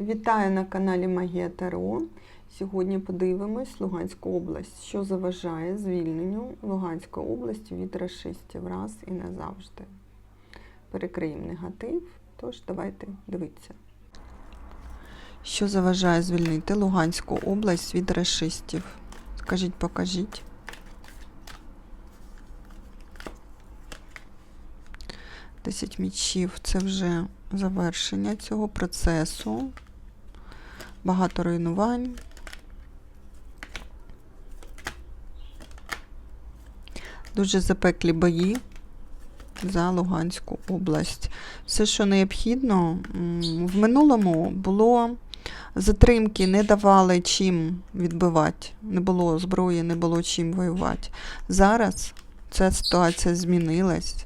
Вітаю на каналі Магія Таро. Сьогодні подивимось Луганську область, що заважає звільненню Луганської області від расистів раз і назавжди. Перекриємо негатив, тож давайте дивитися. Що заважає звільнити Луганську область від расистів? Скажіть, покажіть. Десять мічів це вже завершення цього процесу. Багато руйнувань. Дуже запеклі бої за Луганську область. Все, що необхідно, в минулому було затримки, не давали чим відбивати. Не було зброї, не було чим воювати. Зараз ця ситуація змінилась.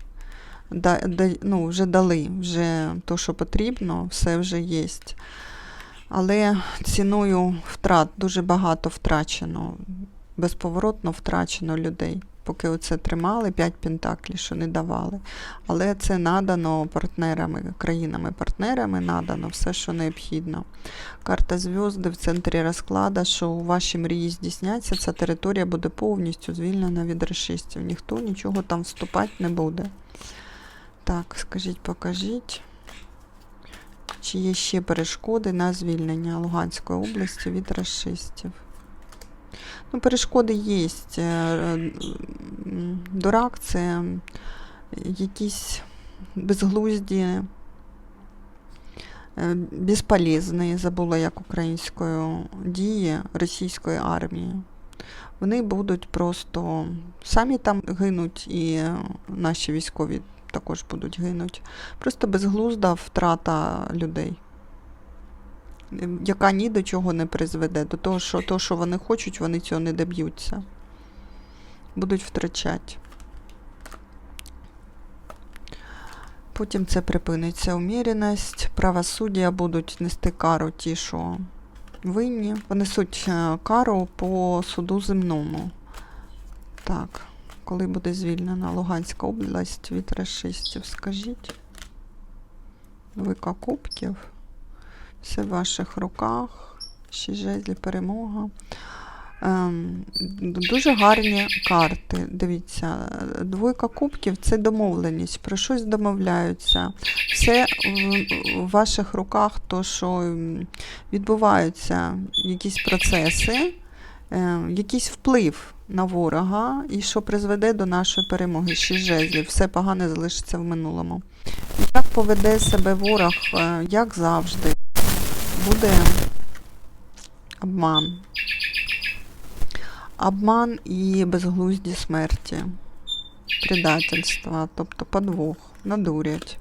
Да, да, ну, вже дали, вже то, що потрібно, все вже є. Але ціною втрат дуже багато втрачено, безповоротно втрачено людей. Поки оце тримали, 5 пентаклів, що не давали. Але це надано партнерами, країнами-партнерами надано все, що необхідно. Карта зв'язки в центрі розклада, що у ваші мрії здійсняться, ця територія буде повністю звільнена від расистів. Ніхто нічого там вступати не буде. Так, скажіть, покажіть. Чи є ще перешкоди на звільнення Луганської області від расистів? Ну, перешкоди є. Е, Дурак це якісь безглузді, е, безполезні, забула як українською дії російської армії. Вони будуть просто самі там гинуть, і наші військові також будуть гинути. Просто безглузда втрата людей, ем, яка ні до чого не призведе. До того, що то, що вони хочуть, вони цього не доб'ються. Будуть втрачати. Потім це припиниться уміреність, правосуддя будуть нести кару ті, що винні. Понесуть е, кару по суду земному. Так коли буде звільнена Луганська область від расистів, скажіть. Вика кубків. Все в ваших руках. Ще жезлі, перемога. Ем, дуже гарні карти. Дивіться, двойка кубків це домовленість, про щось домовляються. Все в, ваших руках, то що відбуваються якісь процеси, е, якийсь вплив на ворога і що призведе до нашої перемоги. Шість жезлів. Все погане залишиться в минулому. Як поведе себе ворог, е, як завжди, буде обман. Обман і безглузді смерті, предательства, тобто подвох, надурять.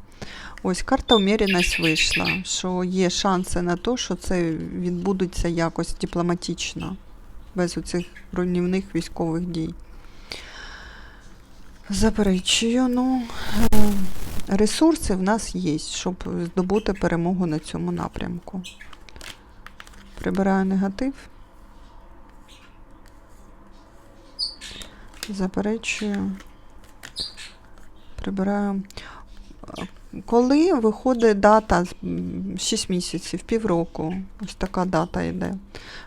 Ось карта уміреність вийшла, що є шанси на те, що це відбудеться якось дипломатично без оцих руйнівних військових дій. Заперечую, ну, е, ресурси в нас є, щоб здобути перемогу на цьому напрямку. Прибираю негатив. Заперечую. Прибираю. Коли виходить дата 6 місяців, півроку, ось така дата йде.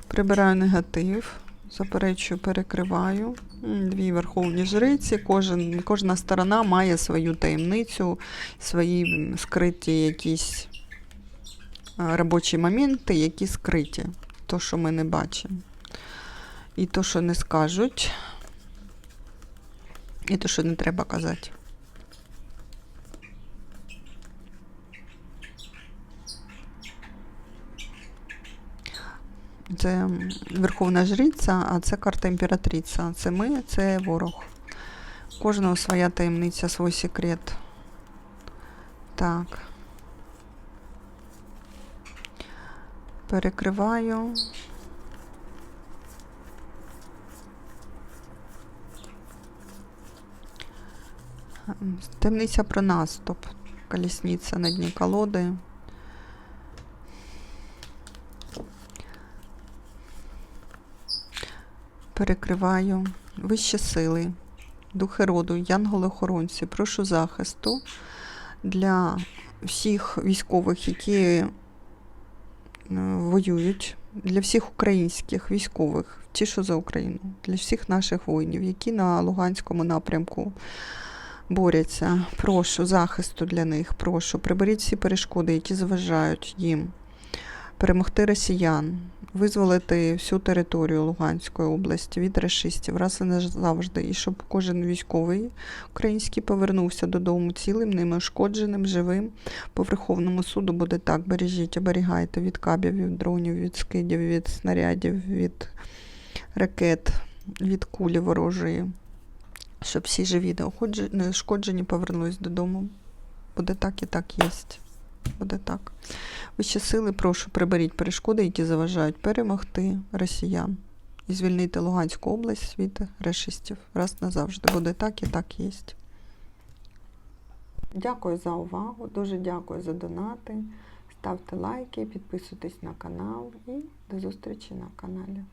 Прибираю негатив, заперечую, перекриваю. Дві верховні жриці, Кожен, кожна сторона має свою таємницю, свої скриті якісь робочі моменти, які скриті, то, що ми не бачимо. І то, що не скажуть, і то, що не треба казати. Це Верховна Жриця, а це карта імператриця. Це ми, це ворог. Кожного своя таємниця, свій секрет. Так. Перекриваю. Темниця про наступ. Колісниця на дні колоди. Перекриваю вищі сили, духи роду, янголи-охоронці, прошу захисту для всіх військових, які воюють, для всіх українських військових, ті, що за Україну, для всіх наших воїнів, які на Луганському напрямку борються. Прошу захисту для них. Прошу, приберіть всі перешкоди, які заважають їм перемогти росіян, визволити всю територію Луганської області від расистів раз і назавжди, і щоб кожен військовий український повернувся додому цілим, неушкодженим, живим. По Верховному суду буде так: бережіть, оберігайте від кабів, від дронів, від скидів, від снарядів, від ракет, від кулі ворожої. Щоб всі живі неушкоджені повернулись додому. Буде так і так єсть. Буде так. Вищі сили, прошу, приберіть перешкоди, які заважають перемогти росіян і звільнити Луганську область від решистів. Раз назавжди. Буде так і так єсть. Дякую за увагу, дуже дякую за донати. Ставте лайки, підписуйтесь на канал і до зустрічі на каналі.